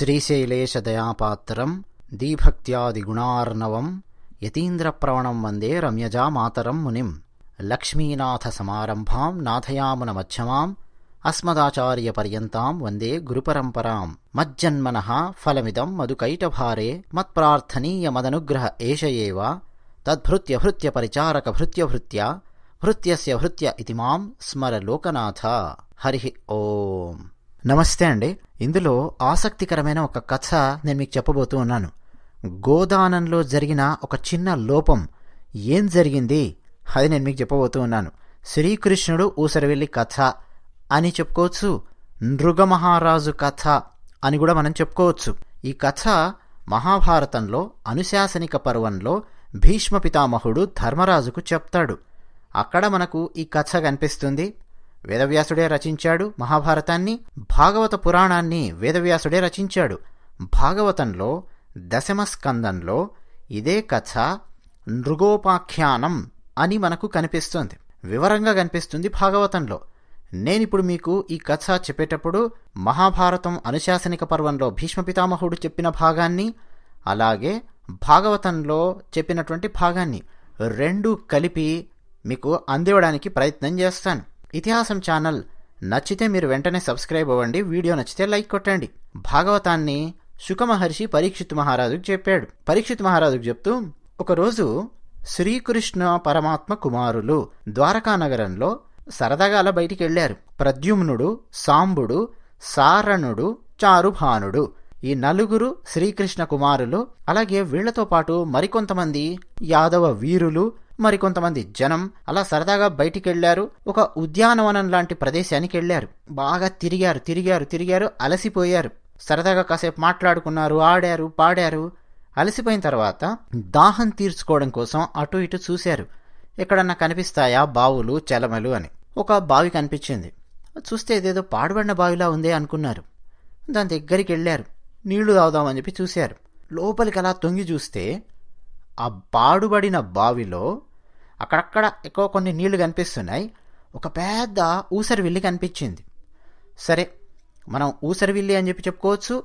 శ్రీశైలేశదయాపాత్రం దీభక్త్యాదిగుణార్ణవం యతీంద్రప్రవణం వందే రమ్యజామాతరం మునిం లక్ష్మీనాథసమారంభాం నాథయామునమధ్యమాం అస్మదాచార్యపర్యంతాం వందే గురుపరంపరాం మజ్జన్మన ఫలమిదం మధుకైటభారే మత్ప్రార్థనీయమదనుగ్రహ ఏష ఏవ తద్భృత్య భృత్యస్య భృత్య ఇతి మాం స్మర లోకనాథ హరి ఓం నమస్తే అండి. ఇందులో ఆసక్తికరమైన ఒక కథ నేను మీకు చెప్పబోతూ ఉన్నాను. గోదానంలో జరిగిన ఒక చిన్న లోపం. ఏం జరిగింది అది నేను మీకు చెప్పబోతూ ఉన్నాను. శ్రీకృష్ణుడు ఊసరవెల్లి కథ అని చెప్పుకోవచ్చు. నృగమహారాజు కథ అని కూడా మనం చెప్పుకోవచ్చు. ఈ కథ మహాభారతంలో అనుశాసనిక పర్వంలో భీష్మ పితామహుడు ధర్మరాజుకు చెప్తాడు. అక్కడ మనకు ఈ కథ కనిపిస్తుంది. వేదవ్యాసుడే రచించాడు మహాభారతాన్ని భాగవత పురాణాన్ని వేదవ్యాసుడే రచించాడు. భాగవతంలో దశమ స్కందంలో ఇదే కథ నృగోపాఖ్యానం అని మనకు కనిపిస్తుంది. వివరంగా కనిపిస్తుంది భాగవతంలో. నేనిప్పుడు మీకు ఈ కథ చెప్పేటప్పుడు మహాభారతం అనుశాసనిక పర్వంలో భీష్మ పితామహుడు చెప్పిన భాగాన్ని అలాగే భాగవతంలో చెప్పినటువంటి భాగాన్ని రెండు కలిపి మీకు అందివ్వడానికి ప్రయత్నం చేస్తాను. ఇతిహాసం ఛానల్. నచ్చితే మీరు వెంటనే సబ్స్క్రైబ్ అవ్వండి. వీడియో నచ్చితే లైక్ కొట్టండి. భాగవతాన్ని శుకమహర్షి పరీక్షిత్ మహారాజుకు చెప్పాడు. పరీక్షిత్ మహారాజుకు చెప్తూ ఒకరోజు శ్రీకృష్ణ పరమాత్మ కుమారులు ద్వారకా నగరంలో సరదాగా అలా బయటికి వెళ్ళారు ప్రద్యుమ్నుడు సాంబుడు సారణుడు చారుభానుడు. ఈ నలుగురు శ్రీకృష్ణ కుమారులు అలాగే వీళ్ళతో పాటు మరికొంతమంది యాదవ వీరులు మరికొంతమంది జనం అలా సరదాగా బయటికెళ్ళారు. ఒక ఉద్యానవనం లాంటి ప్రదేశానికి వెళ్ళారు. బాగా తిరిగారు తిరిగారు తిరిగారు అలసిపోయారు. సరదాగా కాసేపు మాట్లాడుకున్నారు ఆడారు పాడారు. అలసిపోయిన తర్వాత దాహం తీర్చుకోవడం కోసం అటు ఇటు చూశారు. ఎక్కడన్నా కనిపిస్తాయా బావులు చలమలు అని. ఒక బావి కనిపించింది. చూస్తే ఇదేదో పాడుబడిన బావిలా ఉందే అనుకున్నారు. దాని దగ్గరికి వెళ్ళారు నీళ్ళు తాగుదామని చెప్పి చూశారు. లోపలికి అలా తొంగి చూస్తే ఆ పాడుబడిన బావిలో అక్కడక్కడ ఎక్కువ కొన్ని నీళ్ళు కనిపిస్తున్నాయి. ఒక పెద్ద ఊసరివిల్లి కనిపించింది. సరే మనం ఊసరివిల్లి అని చెప్పి చెప్పుకోవచ్చు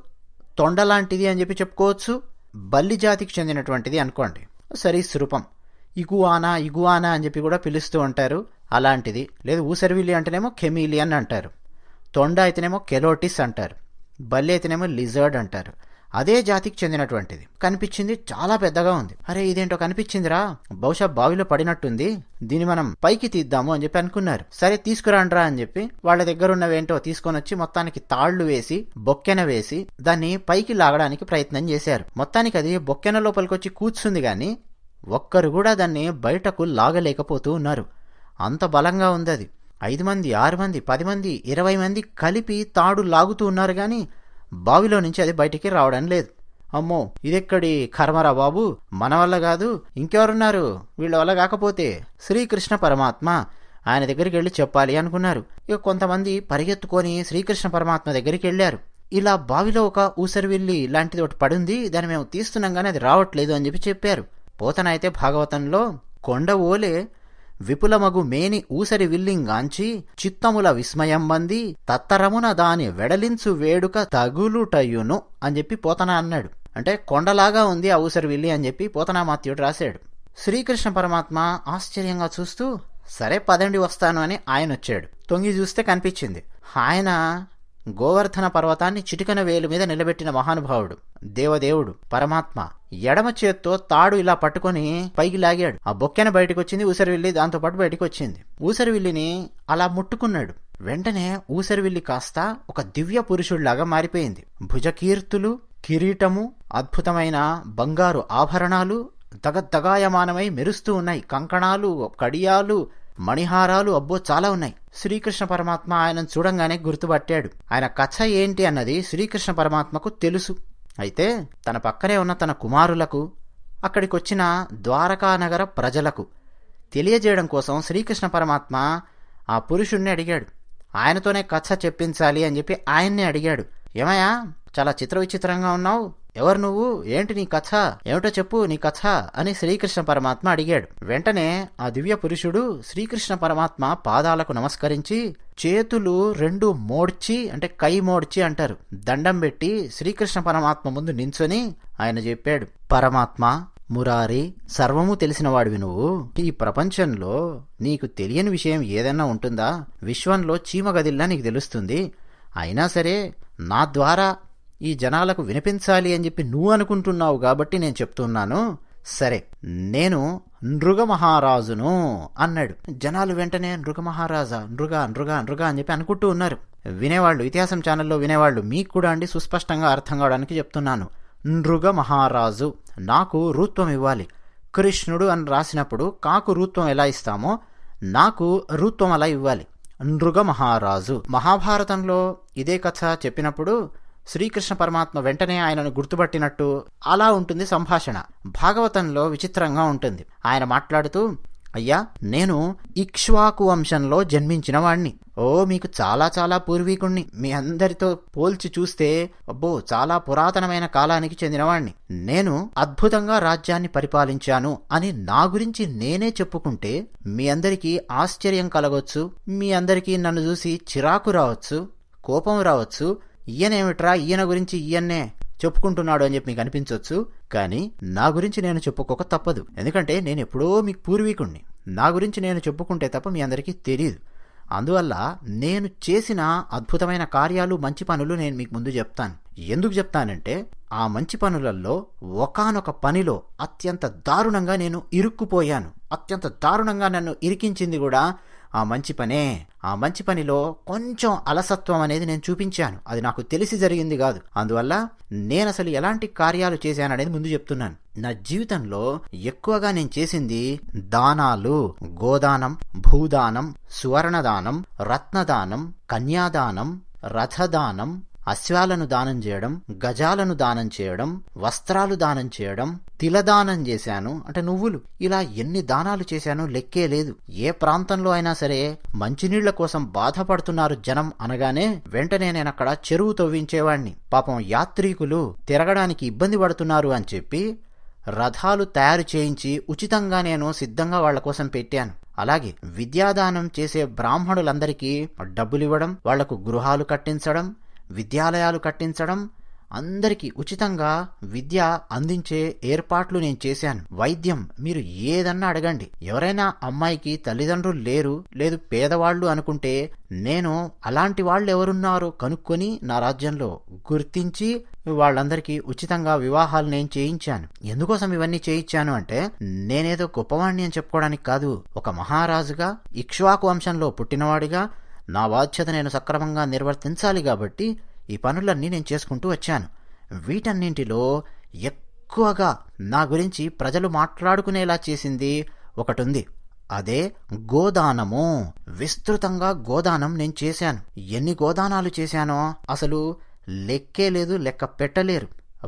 తొండ లాంటిది అని చెప్పి చెప్పుకోవచ్చు బల్లి జాతికి చెందినటువంటిది అనుకోండి. సరే సురూపం ఇగువానా ఇగువానా అని చెప్పి కూడా పిలుస్తూ ఉంటారు. అలాంటిది. లేదు ఊసరివిల్లి అంటేనేమో కెమీలి అని అంటారు. తొండ అయితేనేమో కెలోటిస్ అంటారు. బల్లి అయితేనేమో లిజర్డ్ అంటారు. అదే జాతికి చెందినటువంటిది. కనిపించింది చాలా పెద్దగా ఉంది. అరే ఇదేంటో కనిపించిందిరా? బహుశా బావిలో పడినట్టుంది. దీన్ని మనం పైకి తీద్దాము అని చెప్పి అనుకున్నారు. సరే తీసుకురాండ్రా అని చెప్పి వాళ్ళ దగ్గర ఉన్నవేంటో తీసుకొని వచ్చి మొత్తానికి తాళ్ళు వేసి బొక్కెన వేసి దాన్ని పైకి లాగడానికి ప్రయత్నం చేశారు. మొత్తానికి అది బొక్కెన లోపలికి వచ్చి కూర్చుంది కానీ ఒక్కరు కూడా దాన్ని బయటకు లాగలేకపోతూ ఉన్నారు. అంత బలంగా ఉంది అది. ఐదు మంది ఆరు మంది పది మంది ఇరవై మంది కలిపి తాడు లాగుతూ ఉన్నారు కానీ బావిలో నుంచి అది బయటికి రావడం లేదు. అమ్మో ఇదెక్కడి కర్మరా బాబు? మన వల్ల కాదు ఇంకెవరున్నారు? వీళ్ళ వల్ల కాకపోతే శ్రీకృష్ణ పరమాత్మ ఆయన దగ్గరికి వెళ్ళి చెప్పాలి అనుకున్నారు. ఇక కొంతమంది పరిగెత్తుకొని శ్రీకృష్ణ పరమాత్మ దగ్గరికి వెళ్ళారు. ఇలా బావిలో ఒక ఊసరివిల్లి లాంటిది ఒకటి పడింది దాన్ని మేము తీస్తున్నాం కానీ అది రావట్లేదు అని చెప్పి చెప్పారు. పోతనైతే భాగవతంలో కొండ ఓలే విపులమగు మేని ఊసరి విల్లింగాంచి చిత్తముల విస్మయం మంది తత్తరమున దాని వెడలించు వేడుక తగులుటయును అని చెప్పి పోతన అన్నాడు. అంటే కొండలాగా ఉంది ఆ ఊసరి విల్లి అని చెప్పి పోతనామాత్యుడు రాశాడు. శ్రీకృష్ణ పరమాత్మ ఆశ్చర్యంగా చూస్తూ సరే పదండి వస్తాను అని ఆయన వచ్చాడు. తొంగి చూస్తే కనిపించింది. ఆయన గోవర్ధన పర్వతాన్ని చిటికన వేలు మీద నిలబెట్టిన మహానుభావుడు దేవదేవుడు పరమాత్మ ఎడమ చేత్తో తాడు ఇలా పట్టుకొని పైకి లాగాడు. ఆ బొక్కెన బయటకు వచ్చింది ఊసరివిల్లి దాంతోపాటు బయటకు వచ్చింది ఊసరివిల్లిని అలా ముట్టుకున్నాడు. వెంటనే ఊసరివిల్లి కాస్త ఒక దివ్య పురుషుడిలాగా మారిపోయింది. భుజకీర్తులు కిరీటము అద్భుతమైన బంగారు ఆభరణాలు దగద్దగాయమానమై మెరుస్తూ ఉన్నాయి. కంకణాలు కడియాలు మణిహారాలు అబ్బో చాలా ఉన్నాయి. శ్రీకృష్ణ పరమాత్మ ఆయనను చూడంగానే గుర్తుపట్టాడు. ఆయన కథ ఏంటి అన్నది శ్రీకృష్ణ పరమాత్మకు తెలుసు. అయితే తన పక్కనే ఉన్న తన కుమారులకు అక్కడికొచ్చిన ద్వారకానగర ప్రజలకు తెలియజేయడం కోసం శ్రీకృష్ణ పరమాత్మ ఆ పురుషుణ్ణి అడిగాడు. ఆయనతోనే కథ చెప్పించాలి అని చెప్పి ఆయన్నే అడిగాడు. ఏమయ్యా చాలా చిత్ర విచిత్రంగా ఉన్నావు. ఎవరు నువ్వు? ఏంటి నీ కథ? ఏమిటో చెప్పు నీ కథ అని శ్రీకృష్ణ పరమాత్మ అడిగాడు. వెంటనే ఆ దివ్య పురుషుడు శ్రీకృష్ణ పరమాత్మ పాదాలకు నమస్కరించి చేతులు రెండు మోడ్చి అంటే కై మోడ్చి అంటారు. దండం పెట్టి శ్రీకృష్ణ పరమాత్మ ముందు నించొని ఆయన చెప్పాడు పరమాత్మ మురారి సర్వము తెలిసినవాడివి నువ్వు. ఈ ప్రపంచంలో నీకు తెలియని విషయం ఏదైనా ఉంటుందా? విశ్వంలో చీమగదిల్లా నీకు తెలుస్తుంది. అయినా సరే నా ద్వారా ఈ జనాలకు వినిపించాలి అని చెప్పి నువ్వు అనుకుంటున్నావు కాబట్టి నేను చెప్తున్నాను. సరే నేను నృగమహారాజును అన్నాడు. జనాలు వెంటనే నృగమహారాజా నృగ నృగ నృగ అని చెప్పి అనుకుంటూ ఉన్నారు. వినేవాళ్ళు ఇతిహాసం ఛానల్లో వినేవాళ్ళు మీకు కూడా అండి సుస్పష్టంగా అర్థం కావడానికి చెప్తున్నాను. నృగ మహారాజు నాకు రూత్వం ఇవ్వాలి. కృష్ణుడు అని రాసినప్పుడు కాకు రూత్వం ఎలా ఇస్తామో నాకు రూత్వం అలా ఇవ్వాలి. నృగ మహారాజు మహాభారతంలో ఇదే కథ చెప్పినప్పుడు శ్రీకృష్ణ పరమాత్మ వెంటనే ఆయనను గుర్తుపట్టినట్టు అలా ఉంటుంది సంభాషణ. భాగవతంలో విచిత్రంగా ఉంటుంది. ఆయన మాట్లాడుతూ అయ్యా నేను ఇక్ష్వాకు వంశంలో జన్మించిన వాణ్ణి. ఓ మీకు చాలా చాలా పూర్వీకుణ్ణి. మీ అందరితో పోల్చి చూస్తే అబ్బో చాలా పురాతనమైన కాలానికి చెందినవాణ్ణి నేను అద్భుతంగా రాజ్యాన్ని పరిపాలించాను అని నా గురించి నేనే చెప్పుకుంటే మీ అందరికీ ఆశ్చర్యం కలగొచ్చు. మీ అందరికీ నన్ను చూసి చిరాకు రావచ్చు కోపం రావచ్చు ఈయనేమిట్రా? ఈయన గురించి ఈయన్నే చెప్పుకుంటున్నాడు అని చెప్పి మీకు అనిపించవచ్చు కానీ నా గురించి నేను చెప్పుకోక తప్పదు. ఎందుకంటే నేను ఎప్పుడో మీకు పూర్వీకుణ్ణి. నా గురించి నేను చెప్పుకుంటే తప్ప మీ అందరికీ తెలియదు అందువల్ల నేను చేసిన అద్భుతమైన కార్యాలు మంచి పనులు నేను మీకు ముందు చెప్తాను. ఎందుకు చెప్తానంటే ఆ మంచి పనులలో ఒకానొక పనిలో అత్యంత దారుణంగా నేను ఇరుక్కుపోయాను. అత్యంత దారుణంగా నన్ను ఇరికించింది కూడా ఆ మంచి పనే ఆ మంచి పనిలో కొంచెం అలసత్వం అనేది నేను చూపించాను. అది నాకు తెలిసి జరిగింది కాదు. అందువల్ల నేను అసలు ఎలాంటి కార్యాలు చేశాననేది ముందు చెప్తున్నాను. నా జీవితంలో ఎక్కువగా నేను చేసింది దానాలు గోదానం భూదానం సువర్ణదానం రత్నదానం కన్యాదానం రథదానం అశ్వాలను దానం చేయడం గజాలను దానం చేయడం వస్త్రాలు దానం చేయడం తిలదానం చేశాను. అంటే నువ్వులు. ఇలా ఎన్ని దానాలు చేశానో లెక్కే లేదు. ఏ ప్రాంతంలో అయినా సరే మంచినీళ్ళ కోసం బాధపడుతున్నారు జనం అనగానే వెంటనే నేను అక్కడ చెరువు తవ్వించేవాణ్ణి. పాపం యాత్రికులు తిరగడానికి ఇబ్బంది పడుతున్నారు అని చెప్పి రథాలు తయారు చేయించి ఉచితంగా నేను సిద్ధంగా వాళ్ళ కోసం పెట్టాను. అలాగే విద్యాదానం చేసే బ్రాహ్మణులందరికీ డబ్బులివ్వడం వాళ్ళకు గృహాలు కట్టించడం విద్యాలయాలు కట్టించడం అందరికీ ఉచితంగా విద్య అందించే ఏర్పాట్లు నేను చేశాను. వైద్యం మీరు ఏదన్నా అడగండి. ఎవరైనా అమ్మాయికి తల్లిదండ్రులు లేరు లేదు పేదవాళ్ళు అనుకుంటే నేను అలాంటి వాళ్ళు ఎవరున్నారో కనుక్కొని నా రాజ్యంలో గుర్తించి వాళ్ళందరికీ ఉచితంగా వివాహాలు నేను చేయించాను. ఎందుకోసం ఇవన్నీ చేయించాను అంటే నేనేదో గొప్పవాణ్ణి అని చెప్పుకోవడానికి కాదు. ఒక మహారాజుగా ఇక్ష్వాకు వంశంలో పుట్టినవాడిగా నా బాధ్యత నేను సక్రమంగా నిర్వర్తించాలి కాబట్టి ఈ పనులన్నీ నేను చేసుకుంటూ వచ్చాను. వీటన్నింటిలో ఎక్కువగా నా గురించి ప్రజలు మాట్లాడుకునేలా చేసింది ఒకటుంది. అదే గోదానము. విస్తృతంగా గోదానం నేను చేశాను. ఎన్ని గోదానాలు చేశానో అసలు లెక్కే లేదు లెక్క పెట్టలేరు.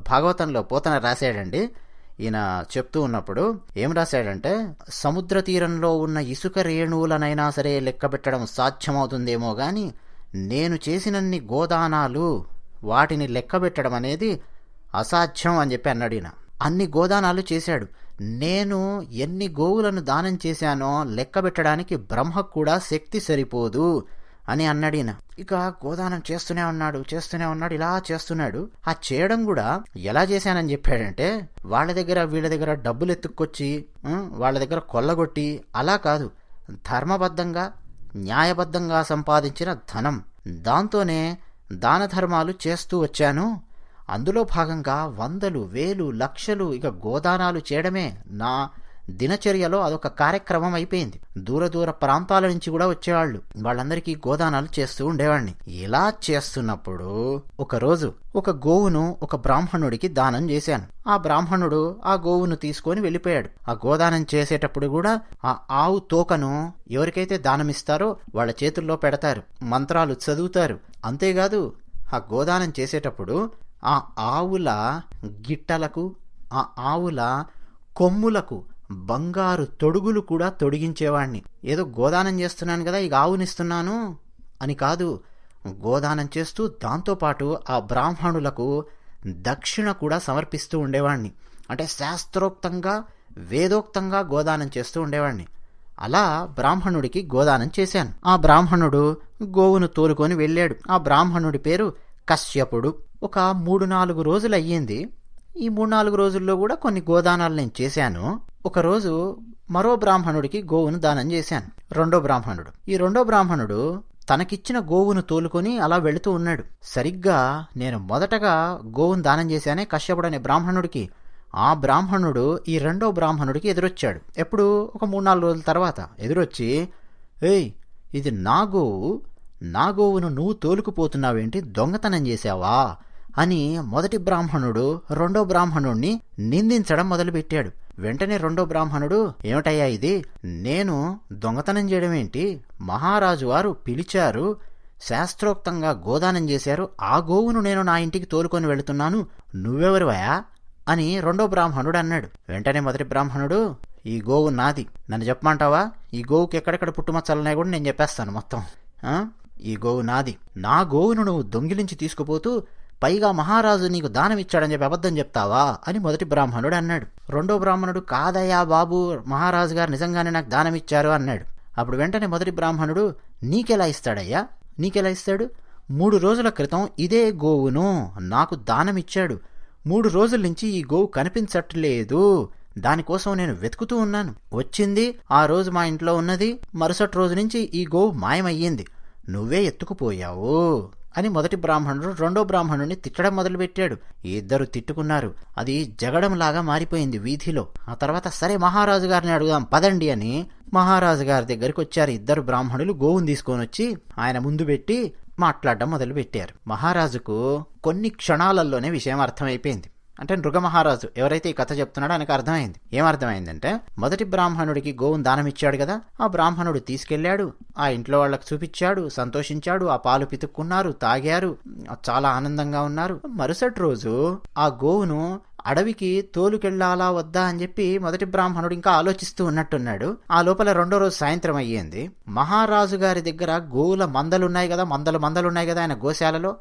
భాగవతంలో పోతన రాశాడండి ఈయన చెప్తూ ఉన్నప్పుడు ఏం రాశాడంటే సముద్ర తీరంలో ఉన్న ఇసుక రేణువులనైనా సరే లెక్కబెట్టడం సాధ్యమవుతుందేమో గాని నేను చేసినన్ని గోదానాలు వాటిని లెక్కబెట్టడం అనేది అసాధ్యం అని చెప్పి అన్నాడు ఈయన. అన్ని గోదానాలు చేశాడు. నేను ఎన్ని గోవులను దానం చేశానో లెక్క పెట్టడానికి కూడా శక్తి సరిపోదు. అని అన్నాడు ఇక గోదానం చేస్తూనే ఉన్నాడు చేస్తూనే ఉన్నాడు ఇలా చేస్తున్నాడు. ఆ చేయడం కూడా ఎలా చేశానని చెప్పాడంటే వాళ్ళ దగ్గర వీళ్ళ దగ్గర డబ్బులు ఎత్తుక్కొచ్చి వాళ్ళ దగ్గర కొల్లగొట్టి అలా కాదు. ధర్మబద్ధంగా న్యాయబద్ధంగా సంపాదించిన ధనం. దాంతోనే దాన ధర్మాలు చేస్తూ వచ్చాను. అందులో భాగంగా వందలు వేలు లక్షలు ఇక గోదానాలు చేయడమే నా దినచర్యలో అదొక కార్యక్రమం అయిపోయింది. దూర దూర ప్రాంతాల నుంచి కూడా వచ్చేవాళ్ళు. వాళ్ళందరికీ గోదానాలు చేస్తూ ఉండేవాడిని. ఇలా చేస్తున్నప్పుడు ఒకరోజు ఒక గోవును ఒక బ్రాహ్మణుడికి దానం చేశాను. ఆ బ్రాహ్మణుడు ఆ గోవును తీసుకొని వెళ్ళిపోయాడు. ఆ గోదానం చేసేటప్పుడు కూడా ఆ ఆవు తోకను ఎవరికైతే దానమిస్తారో వాళ్ళ చేతుల్లో పెడతారు. మంత్రాలు చదువుతారు. అంతేకాదు ఆ గోదానం చేసేటప్పుడు ఆ ఆవుల గిట్టలకు ఆ ఆవుల కొమ్ములకు బంగారు తొడుగులు కూడా తొడిగించేవాణ్ణి. ఏదో గోదానం చేస్తున్నాను కదా ఇక ఆవునిస్తున్నాను అని కాదు. గోదానం చేస్తూ దాంతోపాటు ఆ బ్రాహ్మణులకు దక్షిణ కూడా సమర్పిస్తూ ఉండేవాణ్ణి. అంటే శాస్త్రోక్తంగా వేదోక్తంగా గోదానం చేస్తూ ఉండేవాణ్ణి. అలా బ్రాహ్మణుడికి గోదానం చేశాను. ఆ బ్రాహ్మణుడు గోవును తోలుకొని వెళ్ళాడు. ఆ బ్రాహ్మణుడి పేరు కశ్యపుడు. ఒక మూడు నాలుగు రోజులు అయ్యింది ఈ మూడు నాలుగు రోజుల్లో కూడా కొన్ని గోదానాలు నేను చేశాను. ఒకరోజు మరో బ్రాహ్మణుడికి గోవును దానం చేశాను. రెండో బ్రాహ్మణుడు. ఈ రెండో బ్రాహ్మణుడు తనకిచ్చిన గోవును తోలుకొని అలా వెళుతూ ఉన్నాడు. సరిగ్గా నేను మొదటగా గోవును దానం చేశానే కశ్యపుడు అనే బ్రాహ్మణుడికి. ఆ బ్రాహ్మణుడు ఈ రెండో బ్రాహ్మణుడికి ఎదురొచ్చాడు. ఎప్పుడు? ఒక మూడు నాలుగు రోజుల తర్వాత ఎదురొచ్చి ఏయ్ ఇది నా గోవు. నా గోవును నువ్వు తోలుకుపోతున్నావేంటి? దొంగతనం చేశావా? అని మొదటి బ్రాహ్మణుడు రెండో బ్రాహ్మణుణ్ణి నిందించడం మొదలుపెట్టాడు. వెంటనే రెండో బ్రాహ్మణుడు ఏమిటయ్యా ఇది? నేను దొంగతనం చేయడం ఏంటి మహారాజు వారు పిలిచారు శాస్త్రోక్తంగా గోదానం చేశారు ఆ గోవును నేను నా ఇంటికి తోలుకొని వెళుతున్నాను నువ్వెవరివయా అని రెండో బ్రాహ్మణుడు అన్నాడు. వెంటనే మొదటి బ్రాహ్మణుడు ఈ గోవు నాది. నన్ను చెప్పమంటావా? ఈ గోవుకి ఎక్కడెక్కడ పుట్టుమచ్చలున్నాయి కూడా నేను చెప్పేస్తాను మొత్తం. ఈ గోవు నాది. నా గోవును నువ్వు దొంగిలించి తీసుకుపోతూ పైగా మహారాజు నీకు దానం ఇచ్చాడని చెప్పి అబద్ధం చెప్తావా? అని మొదటి బ్రాహ్మణుడు అన్నాడు. రెండో బ్రాహ్మణుడు కాదయ్యా బాబు మహారాజు గారు నిజంగానే నాకు దానం ఇచ్చారు అన్నాడు. అప్పుడు వెంటనే మొదటి బ్రాహ్మణుడు నీకెలా ఇస్తాడయ్యా? నీకెలా ఇస్తాడు? మూడు రోజుల క్రితం ఇదే గోవును నాకు దానం ఇచ్చాడు మూడు రోజుల నుంచి ఈ గోవు కనిపించట్లేదు. దానికోసం నేను వెతుకుతూ ఉన్నాను. వచ్చింది ఆ రోజు మా ఇంట్లో ఉన్నది. మరుసటి రోజు నుంచి ఈ గోవు మాయమయ్యింది. నువ్వే ఎత్తుకుపోయావు. అని మొదటి బ్రాహ్మణుడు రెండో బ్రాహ్మణుడిని తిట్టడం మొదలుపెట్టాడు. ఇద్దరు తిట్టుకున్నారు. అది జగడంలాగా మారిపోయింది వీధిలో. ఆ తర్వాత సరే మహారాజు గారిని అడుగుదాం పదండి అని మహారాజు గారి దగ్గరికి వచ్చారు. ఇద్దరు బ్రాహ్మణులు గోవును తీసుకొని వచ్చి ఆయన ముందు పెట్టి మాట్లాడడం మొదలు పెట్టారు మహారాజుకు కొన్ని క్షణాలలోనే విషయం అర్థమైపోయింది. అంటే నృగమహారాజు ఎవరైతే ఈ కథ చెప్తున్నాడో ఆయనకు అర్థమైంది. ఏమర్థమైందంటే మొదటి బ్రాహ్మణుడికి గోవును దానం ఇచ్చాడు కదా ఆ బ్రాహ్మణుడు తీసుకెళ్ళాడు ఆ ఇంట్లో వాళ్ళకి చూపించాడు సంతోషించాడు ఆ పాలు పితుక్కున్నారు తాగారు చాలా ఆనందంగా ఉన్నారు. మరుసటి రోజు ఆ గోవును అడవికి తోలుకెళ్ళాలా వద్దా అని చెప్పి మొదటి బ్రాహ్మణుడు ఇంకా ఆలోచిస్తూ ఉన్నట్టున్నాడు. ఆ లోపల రెండో రోజు సాయంత్రం అయ్యింది. మహారాజు గారి దగ్గర గోవుల మందలున్నాయి కదా మందలు మందలున్నాయి కదా ఆయన గోశాలలో.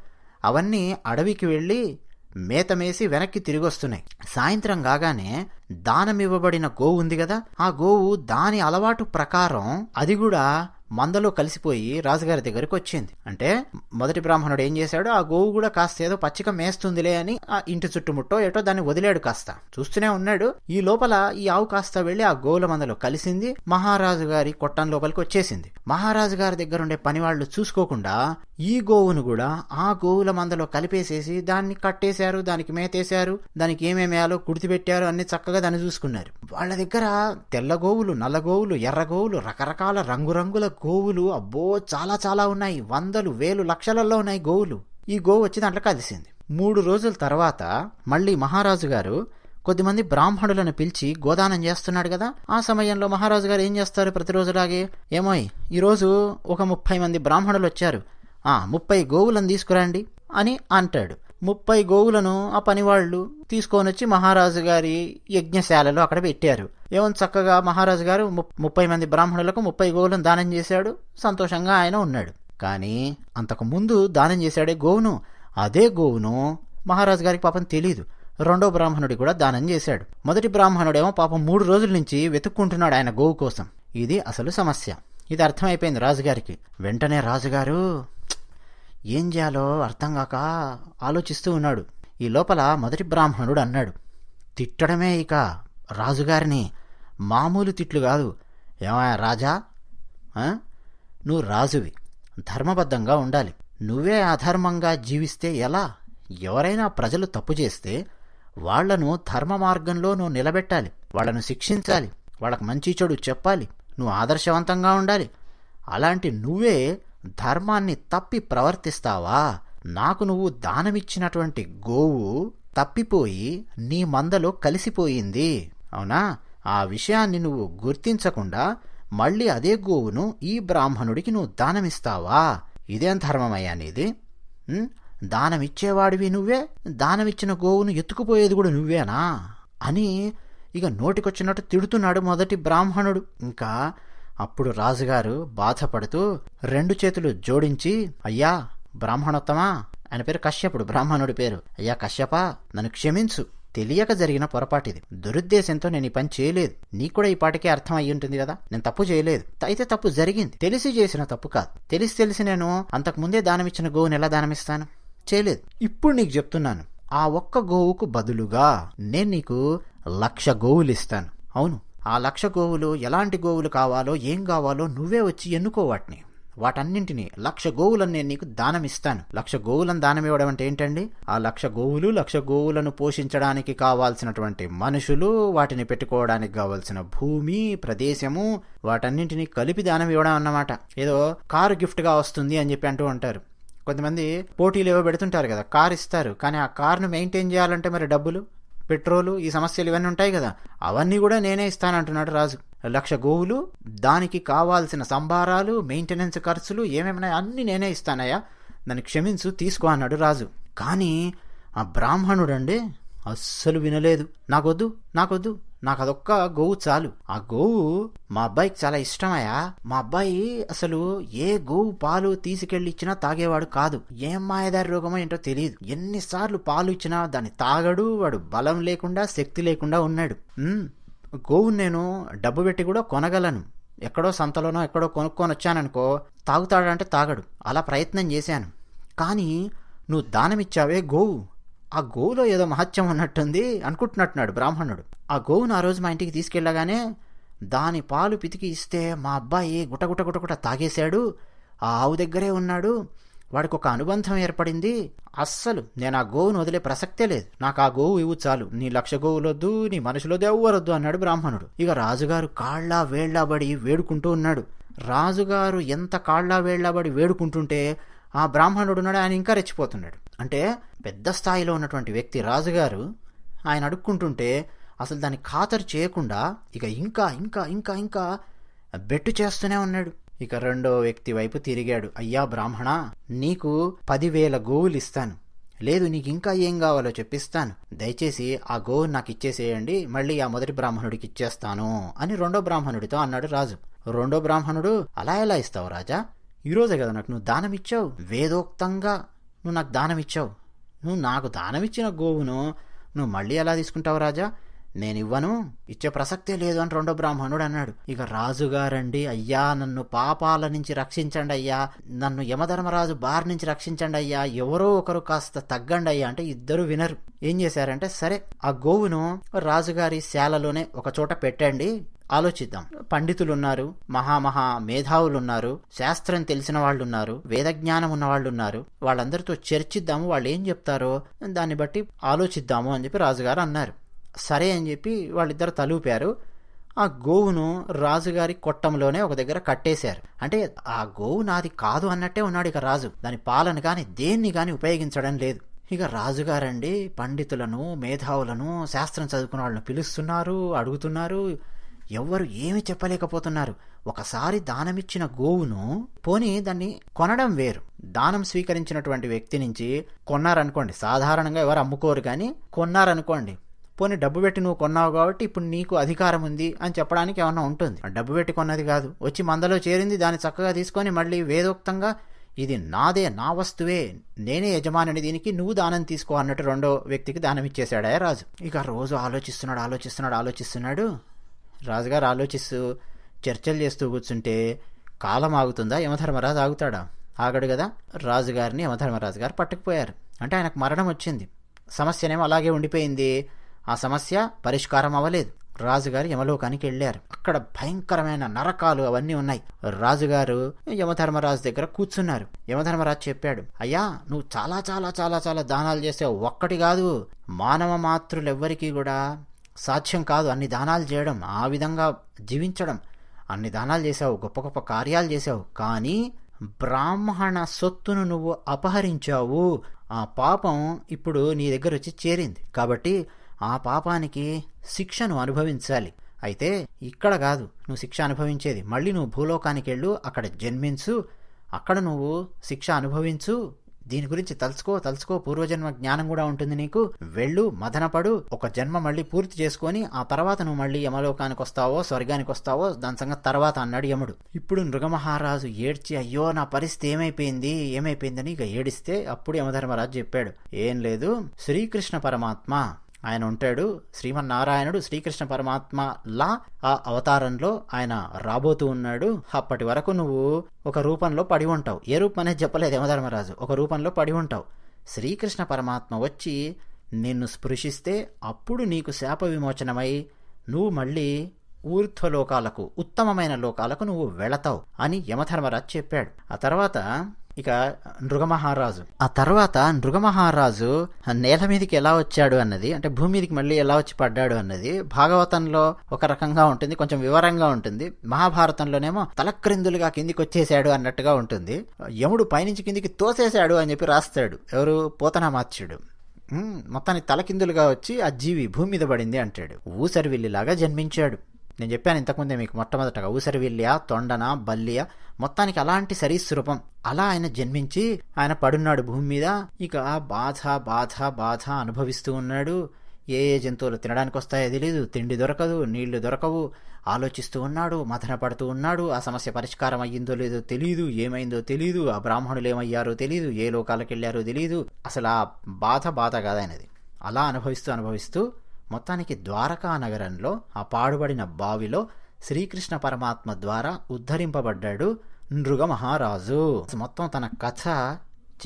అవన్నీ అడవికి వెళ్ళి మేతమేసి వెనక్కి తిరిగొస్తున్నాయి. సాయంత్రం కాగానే దానమివ్వబడిన గోవు ఉంది కదా ఆ గోవు దాని అలవాటు ప్రకారం అది కూడా మందలో కలిసిపోయి రాజుగారి దగ్గరికి వచ్చింది. అంటే మొదటి బ్రాహ్మణుడు ఏం చేశాడు? ఆ గోవు కూడా కాస్త ఏదో పచ్చిక మేస్తుందిలే అని ఆ ఇంటి చుట్టుముట్టో ఏటో దాన్ని వదిలాడు కాస్త. చూస్తూనే ఉన్నాడు. ఈ లోపల ఈ ఆవు కాస్త వెళ్ళి ఆ గోవుల మందలో కలిసింది. మహారాజు గారి కొట్టం లోపలికి వచ్చేసింది. మహారాజు గారి దగ్గర ఉండే పనివాళ్ళు చూసుకోకుండా ఈ గోవును కూడా ఆ గోవుల మందలో కలిపేసేసి దాన్ని కట్టేశారు దానికి మేతేశారు దానికి ఏమేమి వేయాలో కుడితిపెట్టారు అన్ని చక్కగా దాన్ని చూసుకున్నారు. వాళ్ళ దగ్గర తెల్ల గోవులు నల్ల గోవులు ఎర్ర గోవులు రకరకాల రంగురంగుల గోవులు అబ్బో చాలా చాలా ఉన్నాయి. వందలు వేలు లక్షలలో ఉన్నాయి గోవులు. ఈ గోవు వచ్చి దాంట్లో కలిసింది. మూడు రోజుల తర్వాత మళ్ళీ మహారాజు గారు కొద్దిమంది బ్రాహ్మణులను పిలిచి గోదానం చేస్తున్నాడు కదా. ఆ సమయంలో మహారాజు గారు ఏం చేస్తారు ప్రతిరోజులాగే? ఏమోయ్ ఈరోజు ఒక ముప్పై మంది బ్రాహ్మణులు వచ్చారు. ఆ ముప్పై గోవులను తీసుకురండి అని అంటాడు. ముప్పై గోవులను ఆ పనివాళ్ళు తీసుకొని వచ్చి మహారాజు గారి యజ్ఞశాలలో అక్కడ పెట్టారు. ఏమో చక్కగా మహారాజు గారు ము- ముప్పై మంది బ్రాహ్మణులకు ముప్పై గోవులను దానం చేశాడు. సంతోషంగా ఆయన ఉన్నాడు. కానీ అంతకు ముందు దానం చేశాడే గోవును. అదే గోవును మహారాజు గారికి పాపం తెలియదు రెండో బ్రాహ్మణుడి కూడా దానం చేశాడు. మొదటి బ్రాహ్మణుడేమో పాపం మూడు రోజుల నుంచి వెతుక్కుంటున్నాడు ఆయన గోవు కోసం. ఇది అసలు సమస్య. ఇది అర్థమైపోయింది రాజుగారికి. వెంటనే రాజుగారు ఏం చేయాలో అర్థం కాక ఆలోచిస్తూ ఉన్నాడు. ఈ లోపల మొదటి బ్రాహ్మణుడు అన్నాడు తిట్టడమే ఇక రాజుగారిని మామూలు తిట్లు కాదు. ఏమయ్యా రాజా? నువ్వు రాజువి ధర్మబద్ధంగా ఉండాలి. నువ్వే అధర్మంగా జీవిస్తే ఎలా? ఎవరైనా ప్రజలు తప్పు చేస్తే వాళ్ళను ధర్మ మార్గంలో నువ్వు నిలబెట్టాలి. వాళ్ళను శిక్షించాలి. వాళ్ళకు మంచి చెడు చెప్పాలి. నువ్వు ఆదర్శవంతంగా ఉండాలి. అలాంటి నువ్వే ధర్మాన్ని తప్పి ప్రవర్తిస్తావా? నాకు నువ్వు దానమిచ్చినటువంటి గోవు తప్పిపోయి నీ మందలో కలిసిపోయింది. అవునా? ఆ విషయాన్ని నువ్వు గుర్తించకుండా మళ్ళీ అదే గోవును ఈ బ్రాహ్మణుడికి నువ్వు దానమిస్తావా? ఇదేం ధర్మమయ్యా నీది? దానమిచ్చేవాడివి నువ్వే? దానమిచ్చిన గోవును ఎత్తుకుపోయేది కూడా నువ్వేనా? అని ఇక నోటికొచ్చినట్టు తిడుతున్నాడు మొదటి బ్రాహ్మణుడు. ఇంకా అప్పుడు రాజుగారు బాధపడుతూ రెండు చేతులు జోడించి అయ్యా బ్రాహ్మణోత్తమా? ఆయన పేరు కశ్యపుడు బ్రాహ్మణుడి పేరు. అయ్యా కశ్యప నన్ను క్షమించు. తెలియక జరిగిన పొరపాటిది. దురుద్దేశంతో నేను ఈ పని చేయలేదు. నీకు కూడా ఈ పాటికే అర్థం అయ్యి ఉంటుంది కదా? నేను తప్పు చేయలేదు. అయితే తప్పు జరిగింది. తెలిసి చేసిన తప్పు కాదు. తెలిసి తెలిసి నేను అంతకు ముందే దానమిచ్చిన గోవుని ఎలా దానమిస్తాను? చేయలేదు. ఇప్పుడు నీకు చెప్తున్నాను. ఆ ఒక్క గోవుకు బదులుగా నేను నీకు లక్ష గోవులు ఇస్తాను అవును. ఆ లక్ష గోవులు ఎలాంటి గోవులు కావాలో ఏం కావాలో నువ్వే వచ్చి ఎన్నుకో వాటిని. వాటన్నింటినీ లక్ష గోవులను నేను నీకు దానం ఇస్తాను లక్ష గోవులను దానం ఇవ్వడం అంటే ఏంటండి? ఆ లక్ష గోవులు లక్ష గోవులను పోషించడానికి కావాల్సినటువంటి మనుషులు వాటిని పెట్టుకోవడానికి కావాల్సిన భూమి ప్రదేశము వాటన్నింటినీ కలిపి దానం ఇవ్వడం అన్నమాట. ఏదో కారు గిఫ్ట్గా వస్తుంది అని చెప్పి అంటూ ఉంటారు. కొంతమంది పోటీలు ఏవో పెడుతుంటారు కదా కార్ ఇస్తారు. కానీ ఆ కార్ను మెయింటైన్ చేయాలంటే మరి డబ్బులు? పెట్రోలు ఈ సమస్యలు ఇవన్నీ ఉంటాయి కదా. అవన్నీ కూడా నేనే ఇస్తానంటున్నాడు రాజు. లక్ష గోవులు దానికి కావాల్సిన సంభారాలు మెయింటెనెన్స్ ఖర్చులు ఏమేమన్నా అన్నీ నేనే ఇస్తానయ్యా. నన్ను క్షమించు తీసుకో అన్నాడు రాజు. కానీ ఆ బ్రాహ్మణుడండి అస్సలు వినలేదు. నాకొద్దు నాకొద్దు. నాకు అదొక్క గోవు చాలు. ఆ గోవు మా అబ్బాయికి చాలా ఇష్టమయ్యా. మా అబ్బాయి అసలు ఏ గోవు పాలు తీసుకెళ్ళి ఇచ్చినా తాగేవాడు కాదు. ఏం మాయదారి రోగమో ఏంటో తెలియదు. ఎన్నిసార్లు పాలు ఇచ్చినా దాన్ని తాగడు వాడు బలం లేకుండా శక్తి లేకుండా ఉన్నాడు. గోవు నేను డబ్బు పెట్టి కూడా కొనగలను. ఎక్కడో సంతలోనో ఎక్కడో కొనుక్కొని వచ్చాననుకో తాగుతాడంటే తాగడు. అలా ప్రయత్నం చేశాను. కానీ నువ్వు దానమిచ్చావే గోవు. ఆ గోవులో ఏదో మహత్యం అన్నట్టుంది అనుకుంటున్నట్టున్నాడు బ్రాహ్మణుడు. ఆ గోవును ఆ రోజు మా ఇంటికి తీసుకెళ్ళగానే దాని పాలు పితికి ఇస్తే మా అబ్బాయి గుటగుట గుటగుట తాగేశాడు. ఆ ఆవు దగ్గరే ఉన్నాడు. వాడికి ఒక అనుబంధం ఏర్పడింది. అస్సలు నేను ఆ గోవును వదిలే ప్రసక్తే లేదు. నాకు ఆ గోవు ఇవ్వు చాలు. నీ లక్ష గోవులొద్దు నీ మనుషులొద్దు ఎవ్వరొద్దు అన్నాడు బ్రాహ్మణుడు. ఇక రాజుగారు కాళ్ళా వేళ్ళాబడి వేడుకుంటూ ఉన్నాడు. రాజుగారు ఎంత కాళ్ళా వేళ్ళాబడి వేడుకుంటుంటే ఆ బ్రాహ్మణుడు ఉన్నాడు ఆయన ఇంకా రెచ్చిపోతున్నాడు. అంటే పెద్ద స్థాయిలో ఉన్నటువంటి వ్యక్తి రాజుగారు ఆయన అడుక్కుంటుంటే అసలు దాన్ని ఖాతరు చేయకుండా ఇక ఇంకా ఇంకా ఇంకా ఇంకా బెట్టు చేస్తూనే ఉన్నాడు. ఇక రెండో వ్యక్తి వైపు తిరిగాడు. అయ్యా బ్రాహ్మణ నీకు పదివేల గోవులు ఇస్తాను. లేదు నీకు ఇంకా ఏం కావాలో చెప్పిస్తాను. దయచేసి ఆ గోవు నాకు ఇచ్చేసేయండి. మళ్ళీ ఆ మొదటి బ్రాహ్మణుడికి ఇచ్చేస్తాను అని రెండో బ్రాహ్మణుడితో అన్నాడు రాజు. రెండో బ్రాహ్మణుడు అలా ఎలా ఇస్తావు రాజా? ఈరోజే కదా నాకు నువ్వు దానం ఇచ్చావు. వేదోక్తంగా నువ్వు నాకు దానం ఇచ్చావు నువ్వు నాకు దానం ఇచ్చిన గోవును నువ్వు మళ్ళీ ఎలా తీసుకుంటావు రాజా? నేను ఇవ్వను ఇచ్చే ప్రసక్తే లేదు అని రెండో బ్రాహ్మణుడు అన్నాడు. ఇక రాజుగారండి అయ్యా నన్ను పాపాల నుంచి రక్షించండి అయ్యా నన్ను యమధర్మరాజు బార్ నుంచి రక్షించండి అయ్యా ఎవరో ఒకరు కాస్త తగ్గండి అయ్యా అంటే ఇద్దరు వినరు. ఏం చేశారంటే సరే ఆ గోవును రాజుగారి శాలలోనే ఒక చోట పెట్టండి ఆలోచిద్దాం. పండితులున్నారు మహామహా మేధావులున్నారు శాస్త్రం తెలిసిన వాళ్ళు ఉన్నారు వేద జ్ఞానం ఉన్న వాళ్ళు ఉన్నారు వాళ్ళందరితో చర్చిద్దాము వాళ్ళు ఏం చెప్తారో దాన్ని బట్టి ఆలోచిద్దాము అని చెప్పి రాజుగారు అన్నారు. సరే అని చెప్పి వాళ్ళిద్దరు తలూపారు. ఆ గోవును రాజుగారి కొట్టంలోనే ఒక దగ్గర కట్టేశారు. అంటే ఆ గోవు నాది కాదు అన్నట్టే ఉన్నాడు ఇక రాజు. దాని పాలన కానీ దేన్ని కానీ ఉపయోగించడం లేదు. ఇక రాజుగారండి పండితులను మేధావులను శాస్త్రం చదువుకున్న వాళ్ళని పిలుస్తున్నారు అడుగుతున్నారు. ఎవ్వరు ఏమి చెప్పలేకపోతున్నారు. ఒకసారి దానమిచ్చిన గోవును పోని దాన్ని కొనడం వేరు. దానం స్వీకరించినటువంటి వ్యక్తి నుంచి కొన్నారనుకోండి. సాధారణంగా ఎవరు అమ్ముకోరు కానీ కొన్నారనుకోండి. పోనీ డబ్బు పెట్టి నువ్వు కొన్నావు కాబట్టి ఇప్పుడు నీకు అధికారం ఉంది అని చెప్పడానికి ఏమన్నా ఉంటుంది? డబ్బు పెట్టి కొన్నది కాదు. వచ్చి మందలో చేరింది దాన్ని చక్కగా తీసుకొని మళ్ళీ వేదోక్తంగా ఇది నాదే నా వస్తువే నేనే యజమానిని దీనికి నువ్వు దానం తీసుకో అన్నట్టు రెండో వ్యక్తికి దానం ఇచ్చేశాడా రాజు? ఇక రోజు ఆలోచిస్తున్నాడు ఆలోచిస్తున్నాడు ఆలోచిస్తున్నాడు. రాజుగారు ఆలోచిస్తూ చర్చలు చేస్తూ కూర్చుంటే కాలం ఆగుతుందా? యమధర్మరాజు ఆగుతాడా? ఆగడు కదా రాజుగారిని యమధర్మరాజు గారు పట్టుకుపోయారు. అంటే ఆయనకు మరణం వచ్చింది. సమస్యనేమో అలాగే ఉండిపోయింది. ఆ సమస్య పరిష్కారం అవ్వలేదు. రాజుగారు యమలోకానికి వెళ్ళారు. అక్కడ భయంకరమైన నరకాలు అవన్నీ ఉన్నాయి. రాజుగారు యమధర్మరాజు దగ్గర కూర్చున్నారు. యమధర్మరాజు చెప్పాడు అయ్యా నువ్వు చాలా చాలా చాలా చాలా దానాలు చేసావు. ఒక్కటి కాదు. మానవ మాతృలెవ్వరికీ కూడా సాధ్యం కాదు. అన్ని దానాలు చేయడం ఆ విధంగా జీవించడం. అన్ని దానాలు చేసావు గొప్ప గొప్ప కార్యాలు చేసావు కానీ బ్రాహ్మణ సొత్తును నువ్వు అపహరించావు. ఆ పాపం ఇప్పుడు నీ దగ్గర వచ్చి చేరింది. కాబట్టి ఆ పాపానికి శిక్షను అనుభవించాలి. అయితే ఇక్కడ కాదు నువ్వు శిక్ష అనుభవించేది. మళ్ళీ నువ్వు భూలోకానికి వెళ్ళు అక్కడ జన్మించు. అక్కడ నువ్వు శిక్ష అనుభవించు. దీని గురించి తలుచుకో తలుచుకో పూర్వజన్మ జ్ఞానం కూడా ఉంటుంది నీకు. వెళ్ళు మదనపడు ఒక జన్మ మళ్ళీ పూర్తి చేసుకొని ఆ తర్వాత నువ్వు మళ్ళీ యమలోకానికి వస్తావో స్వర్గానికి వస్తావో దాని సంగతి తర్వాత అన్నాడు యముడు. ఇప్పుడు నృగమహారాజు ఏడ్చి అయ్యో నా పరిస్థితి ఏమైపోయింది ఏమైపోయిందని ఇక ఏడిస్తే అప్పుడు యమధర్మరాజు చెప్పాడు ఏం లేదు శ్రీకృష్ణ పరమాత్మ ఆయన ఉంటాడు శ్రీమన్నారాయణుడు శ్రీకృష్ణ పరమాత్మ లా ఆ అవతారంలో ఆయన రాబోతూ ఉన్నాడు. అప్పటి వరకు నువ్వు ఒక రూపంలో పడి ఉంటావు. ఏ రూపం అనేది చెప్పలేదు యమధర్మరాజు. ఒక రూపంలో పడి ఉంటావు. శ్రీకృష్ణ పరమాత్మ వచ్చి నిన్ను స్పృశిస్తే అప్పుడు నీకు శాప విమోచనమై నువ్వు మళ్ళీ ఊర్ధ్వలోకాలకు ఉత్తమమైన లోకాలకు నువ్వు వెళతావు అని యమధర్మరాజు చెప్పాడు. ఆ తర్వాత ఇక నృగమహారాజు ఆ తర్వాత నృగమహారాజు నేల మీదకి ఎలా వచ్చాడు అన్నది అంటే భూమి మీదకి మళ్ళీ ఎలా వచ్చి పడ్డాడు అన్నది భాగవతంలో ఒక రకంగా ఉంటుంది కొంచెం వివరంగా ఉంటుంది. మహాభారతంలోనేమో తలక్రిందులుగా కిందికి వచ్చేసాడు అన్నట్టుగా ఉంటుంది. యముడు పైనుంచి కిందికి తోసేశాడు అని చెప్పి రాస్తాడు. ఎవరు? పోతనామాత్యుడు. మొత్తానికి తలకిందులుగా వచ్చి ఆ జీవి భూమి మీద పడింది అంటాడు. ఊసరివిల్లిలాగా జన్మించాడు. నేను చెప్పాను ఇంతకుముందే మీకు మొట్టమొదటగా ఊసరివిల్లియా తొండన బల్లియ. మొత్తానికి అలాంటి సరీసృపం అలా ఆయన జన్మించి ఆయన పడున్నాడు భూమి మీద. ఇక బాధ బాధ బాధ అనుభవిస్తూ ఉన్నాడు. ఏ ఏ జంతువులు తినడానికి వస్తాయో తెలియదు తిండి దొరకదు నీళ్ళు దొరకవు. ఆలోచిస్తూ ఉన్నాడు మథన పడుతూ ఉన్నాడు. ఆ సమస్య పరిష్కారం అయ్యిందో లేదో తెలియదు ఏమైందో తెలియదు ఆ బ్రాహ్మణులు ఏమయ్యారో తెలియదు ఏ లోకాలకు వెళ్ళారో తెలియదు అసలు ఆ బాధ బాధ కాదైనది అలా అనుభవిస్తూ అనుభవిస్తూ మొత్తానికి ద్వారకా నగరంలో ఆ పాడుబడిన బావిలో శ్రీకృష్ణ పరమాత్మ ద్వారా ఉద్ధరింపబడ్డాడు నృగ మహారాజు మొత్తం తన కథ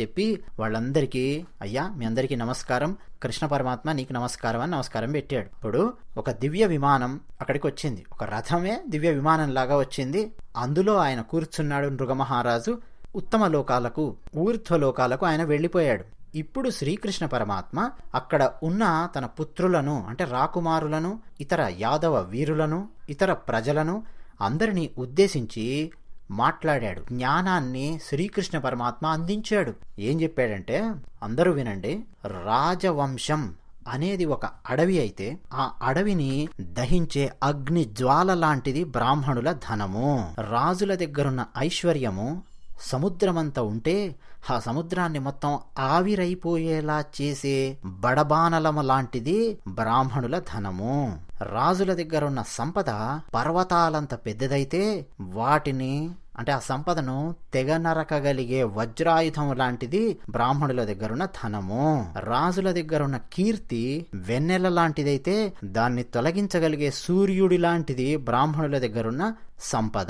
చెప్పి వాళ్ళందరికీ అయ్యా మీ అందరికీ నమస్కారం. కృష్ణ పరమాత్మ నీకు నమస్కారం అని నమస్కారం పెట్టాడు. ఇప్పుడు ఒక దివ్య విమానం అక్కడికి వచ్చింది. ఒక రథమే దివ్య విమానం లాగా వచ్చింది. అందులో ఆయన కూర్చున్నాడు నృగమహారాజు. ఉత్తమ లోకాలకు ఊర్ధ్వ లోకాలకు ఆయన వెళ్ళిపోయాడు. ఇప్పుడు శ్రీకృష్ణ పరమాత్మ అక్కడ ఉన్న తన పుత్రులను అంటే రాకుమారులను ఇతర యాదవ వీరులను ఇతర ప్రజలను అందరినీ ఉద్దేశించి మాట్లాడాడు. జ్ఞానాన్ని శ్రీకృష్ణ పరమాత్మ అందించాడు. ఏం చెప్పాడంటే అందరూ వినండి రాజవంశం అనేది ఒక అడవి అయితే ఆ అడవిని దహించే అగ్ని జ్వాల లాంటిది బ్రాహ్మణుల ధనము. రాజుల దగ్గరున్న ఐశ్వర్యము సముద్రమంత ఉంటే ఆ సముద్రాన్ని మొత్తం ఆవిరైపోయేలా చేసే బడబానలము లాంటిది బ్రాహ్మణుల ధనము. రాజుల దగ్గరున్న సంపద పర్వతాలంత పెద్దదైతే వాటిని అంటే ఆ సంపదను తెగ నరకగలిగే వజ్రాయుధం లాంటిది బ్రాహ్మణుల దగ్గరున్న ధనము. రాజుల దగ్గరున్న కీర్తి వెన్నెల లాంటిదైతే దాన్ని తొలగించగలిగే సూర్యుడి లాంటిది బ్రాహ్మణుల దగ్గరున్న సంపద.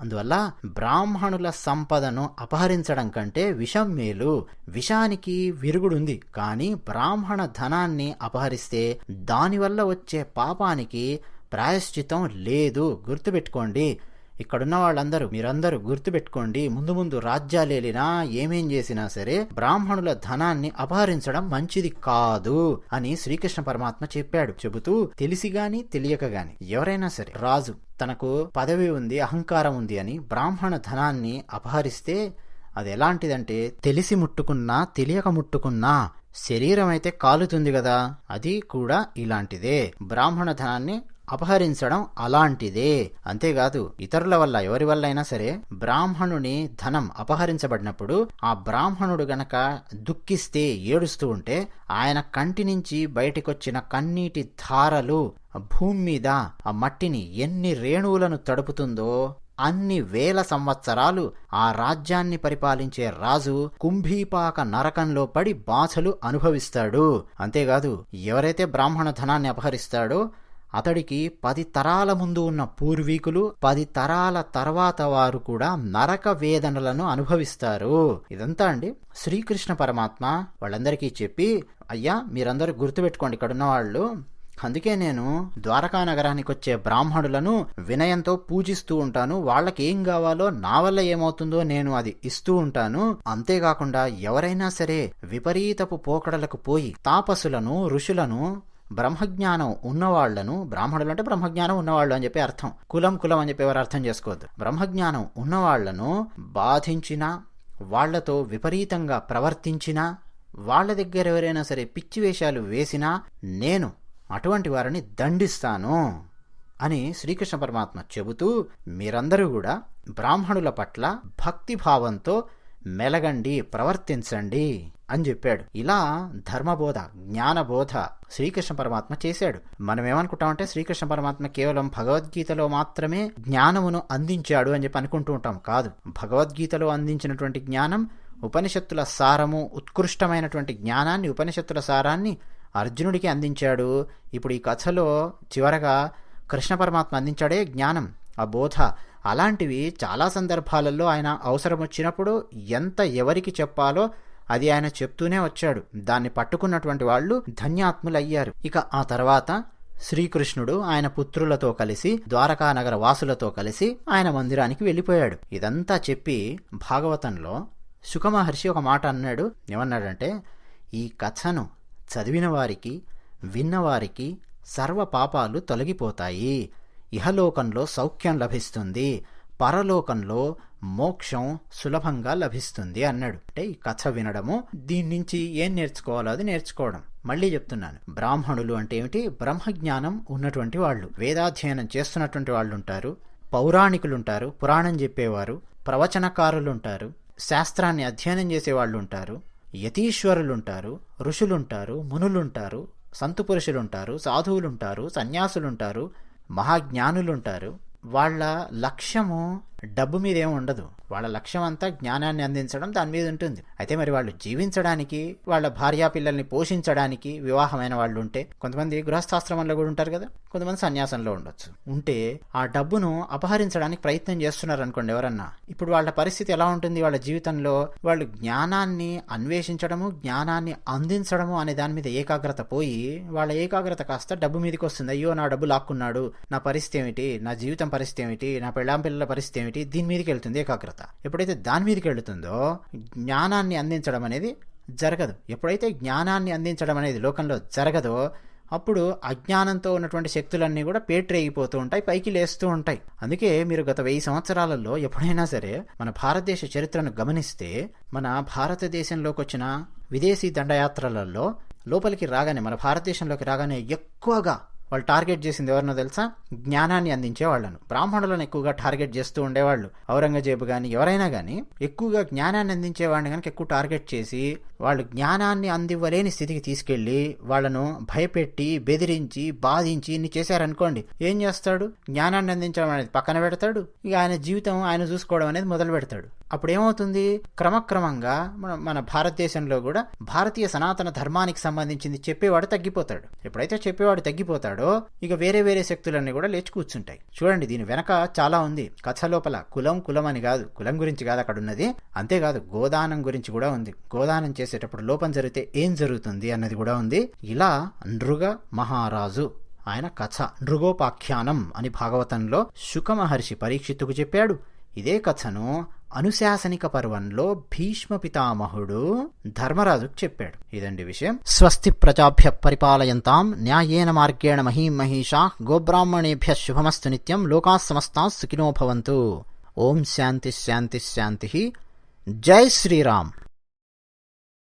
అందువల్ల బ్రాహ్మణుల సంపదను అపహరించడం కంటే విషం మేలు. విషానికి విరుగుడుంది. కానీ బ్రాహ్మణ ధనాన్ని అపహరిస్తే దానివల్ల వచ్చే పాపానికి ప్రాయశ్చితం లేదు. గుర్తుపెట్టుకోండి. ఇక్కడున్న వాళ్ళందరూ మీరందరూ గుర్తుపెట్టుకోండి ముందు ముందు రాజ్యాలేలినా ఏమేం చేసినా సరే బ్రాహ్మణుల ధనాన్ని అపహరించడం మంచిది కాదు అని శ్రీకృష్ణ పరమాత్మ చెప్పాడు. చెబుతూ తెలిసి గాని తెలియక గాని ఎవరైనా సరే రాజు తనకు పదవి ఉంది అహంకారం ఉంది అని బ్రాహ్మణ ధనాన్ని అపహరిస్తే అది ఎలాంటిదంటే తెలిసి ముట్టుకున్నా తెలియక ముట్టుకున్నా శరీరం అయితే కాలుతుంది కదా అది కూడా ఇలాంటిదే. బ్రాహ్మణ ధనాన్ని అపహరించడం అలాంటిదే. అంతేకాదు ఇతరుల వల్ల ఎవరి వల్ల అయినా సరే బ్రాహ్మణుని ధనం అపహరించబడినప్పుడు ఆ బ్రాహ్మణుడు గనక దుఃఖిస్తే ఏడుస్తూ ఉంటే ఆయన కంటి నుంచి బయటికొచ్చిన కన్నీటి ధారలు భూమి మీద ఆ మట్టిని ఎన్ని రేణువులను తడుపుతుందో అన్ని వేల సంవత్సరాలు ఆ రాజ్యాన్ని పరిపాలించే రాజు కుంభీపాక నరకంలో పడి బాధలు అనుభవిస్తాడు. అంతేకాదు ఎవరైతే బ్రాహ్మణ ధనాన్ని అపహరిస్తాడో అతడికి పది తరాల ముందు ఉన్న పూర్వీకులు పది తరాల తర్వాత వారు కూడా నరక వేదనలను అనుభవిస్తారు. ఇదంతా అండి శ్రీకృష్ణ పరమాత్మ వాళ్ళందరికీ చెప్పి అయ్యా మీరందరూ గుర్తుపెట్టుకోండి ఇక్కడ వాళ్ళు. అందుకే నేను ద్వారకా నగరానికి వచ్చే బ్రాహ్మణులను వినయంతో పూజిస్తూ ఉంటాను. వాళ్ళకి ఏం కావాలో నా వల్ల ఏమవుతుందో నేను అది ఇస్తూ ఉంటాను. అంతేకాకుండా ఎవరైనా సరే విపరీతపు పోకడలకు పోయి తాపసులను ఋషులను బ్రహ్మజ్ఞానం ఉన్నవాళ్ళను బ్రాహ్మణులు అంటే బ్రహ్మజ్ఞానం ఉన్నవాళ్ళు అని చెప్పి అర్థం. కులం కులం అని చెప్పి ఎవరు అర్థం చేసుకోవద్దు. బ్రహ్మజ్ఞానం ఉన్నవాళ్ళను బాధించిన వాళ్ళతో విపరీతంగా ప్రవర్తించినా వాళ్ళ దగ్గర ఎవరైనా సరే పిచ్చి వేషాలు వేసినా నేను అటువంటి వారిని దండిస్తాను అని శ్రీకృష్ణ పరమాత్మ చెబుతూ మీరందరూ కూడా బ్రాహ్మణుల పట్ల భక్తి భావంతో మెలగండి ప్రవర్తించండి. అని చెప్పాడు. ఇలా ధర్మబోధ జ్ఞానబోధ శ్రీకృష్ణ పరమాత్మ చేశాడు. మనం ఏమనుకుంటామంటే శ్రీకృష్ణ పరమాత్మ కేవలం భగవద్గీతలో మాత్రమే జ్ఞానమును అందించాడు అని చెప్పి అనుకుంటూ ఉంటాం. కాదు భగవద్గీతలో అందించినటువంటి జ్ఞానం ఉపనిషత్తుల సారము ఉత్కృష్టమైనటువంటి జ్ఞానాన్ని ఉపనిషత్తుల సారాన్ని అర్జునుడికి అందించాడు. ఇప్పుడు ఈ కథలో చివరగా కృష్ణ పరమాత్మ అందించాడే జ్ఞానం ఆ బోధ. అలాంటివి చాలా సందర్భాలలో ఆయన అవసరం వచ్చినప్పుడు ఎంత ఎవరికి చెప్పాలో అది ఆయన చెప్తూనే వచ్చాడు. దాన్ని పట్టుకున్నటువంటి వాళ్ళు ధన్యాత్ములయ్యారు. ఇక ఆ తర్వాత శ్రీకృష్ణుడు ఆయన పుత్రులతో కలిసి ద్వారకా నగర వాసులతో కలిసి ఆయన మందిరానికి వెళ్ళిపోయాడు. ఇదంతా చెప్పి భాగవతంలో సుఖమహర్షి ఒక మాట అన్నాడు. ఏమన్నాడంటే ఈ కథను చదివిన వారికి విన్నవారికి సర్వ పాపాలు తొలగిపోతాయి. ఇహలోకంలో సౌఖ్యం లభిస్తుంది. పరలోకంలో మోక్షం సులభంగా లభిస్తుంది అన్నాడు. అంటే ఈ కథ వినడము దీని నుంచి ఏం నేర్చుకోవాలో అది నేర్చుకోవడం. మళ్ళీ చెప్తున్నాను. బ్రాహ్మణులు అంటే ఏమిటి? బ్రహ్మజ్ఞానం ఉన్నటువంటి వాళ్ళు. వేదాధ్యయనం చేస్తున్నటువంటి వాళ్ళు ఉంటారు పౌరాణికులు ఉంటారు పురాణం చెప్పేవారు. ప్రవచనకారులు ఉంటారు శాస్త్రాన్ని అధ్యయనం చేసే వాళ్ళు ఉంటారు యతీశ్వరులుంటారు. ఋషులుంటారు. మునులుంటారు. సంతు పురుషులుంటారు. సాధువులుంటారు. సన్యాసులుంటారు. మహాజ్ఞానులుంటారు. వాళ్ళ లక్ష్యము డబ్బు మీద ఏమి ఉండదు. వాళ్ళ లక్ష్యం అంతా జ్ఞానాన్ని అందించడం దాని మీద ఉంటుంది. అయితే మరి వాళ్ళు జీవించడానికి వాళ్ళ భార్యా పిల్లల్ని పోషించడానికి వివాహమైన వాళ్ళు ఉంటే కొంతమంది గృహస్థాశ్రమంలో కూడా ఉంటారు కదా. కొంతమంది సన్యాసంలో ఉండొచ్చు. ఉంటే ఆ డబ్బును అపహరించడానికి ప్రయత్నం చేస్తున్నారు అనుకోండి ఎవరన్నా. ఇప్పుడు వాళ్ళ పరిస్థితి ఎలా ఉంటుంది? వాళ్ళ జీవితంలో వాళ్ళు జ్ఞానాన్ని అన్వేషించడము జ్ఞానాన్ని అందించడము అనే దాని మీద ఏకాగ్రత పోయి వాళ్ళ ఏకాగ్రత కాస్త డబ్బు మీదకి వస్తుంది. అయ్యో నా డబ్బు లాక్కున్నాడు. నా పరిస్థితి ఏమిటి? నా జీవితం పరిస్థితి ఏమిటి? నా పెళ్ళాం పిల్లల పరిస్థితి ఏమిటి? దీని మీదకి వెళ్తుంది ఏకాగ్రత. ఎప్పుడైతే దాని మీదకి వెళుతుందో జ్ఞానాన్ని అందించడం అనేది జరగదు. ఎప్పుడైతే జ్ఞానాన్ని అందించడం అనేది లోకంలో జరగదో అప్పుడు అజ్ఞానంతో ఉన్నటువంటి శక్తులన్నీ కూడా పేట్రేగిపోతూ ఉంటాయి పైకి లేస్తూ ఉంటాయి. అందుకే మీరు గత వెయ్యి సంవత్సరాలలో ఎప్పుడైనా సరే మన భారతదేశ చరిత్రను గమనిస్తే మన భారతదేశంలోకి వచ్చిన విదేశీ దండయాత్రలలో లోపలికి రాగానే మన భారతదేశంలోకి రాగానే ఎక్కువగా వాళ్ళు టార్గెట్ చేసింది ఎవరినో తెలుసా? జ్ఞానాన్ని అందించే వాళ్ళను. బ్రాహ్మణులను ఎక్కువగా టార్గెట్ చేస్తూ ఉండేవాళ్ళు. ఔరంగజేబు కానీ ఎవరైనా కానీ ఎక్కువగా జ్ఞానాన్ని అందించే వాళ్ళని కనుక ఎక్కువ టార్గెట్ చేసి వాళ్ళు జ్ఞానాన్ని అందివ్వలేని స్థితికి తీసుకెళ్ళి వాళ్ళను భయపెట్టి బెదిరించి బాధించి ఇన్ని చేశారనుకోండి ఏం చేస్తాడు? జ్ఞానాన్ని అందించడం అనేది పక్కన పెడతాడు. ఇక ఆయన జీవితం ఆయన చూసుకోవడం అనేది మొదలు పెడతాడు. అప్పుడు ఏమవుతుంది? క్రమక్రమంగా మన మన భారతదేశంలో కూడా భారతీయ సనాతన ధర్మానికి సంబంధించింది చెప్పేవాడు తగ్గిపోతాడు. ఎప్పుడైతే చెప్పేవాడు తగ్గిపోతాడు ఇక వేరే వేరే శక్తులన్నీ కూడా లేచి కూర్చుంటాయి. చూడండి దీని వెనక చాలా ఉంది. కథ లోపల కులం కులం అని కాదు కులం గురించి కాదు అక్కడ ఉన్నది. అంతేకాదు గోదానం గురించి కూడా ఉంది. గోదానం చేసేటప్పుడు లోపం జరిగితే ఏం జరుగుతుంది అన్నది కూడా ఉంది. ఇలా నృగ మహారాజు ఆయన కథ నృగోపాఖ్యానం అని భాగవతంలో శుకమహర్షి పరీక్షిత్తుకు చెప్పాడు. ఇదే కథను అనుశాసనిక పర్వంలో భీష్మ పితామహుడు ధర్మరాజుకు చెప్పాడు. ఇదండి విషయం. స్వస్తి ప్రజాభ్య పరిపాలయంతాం న్యాయేన మార్గేణ మహీం మహిషా గోబ్రాహ్మణేభ్య శుభమస్తు నిత్యం లోకా సమస్తా సుఖినో భవంతు. ఓం శాంతి శాంతి శాంతి. జై శ్రీరామ్.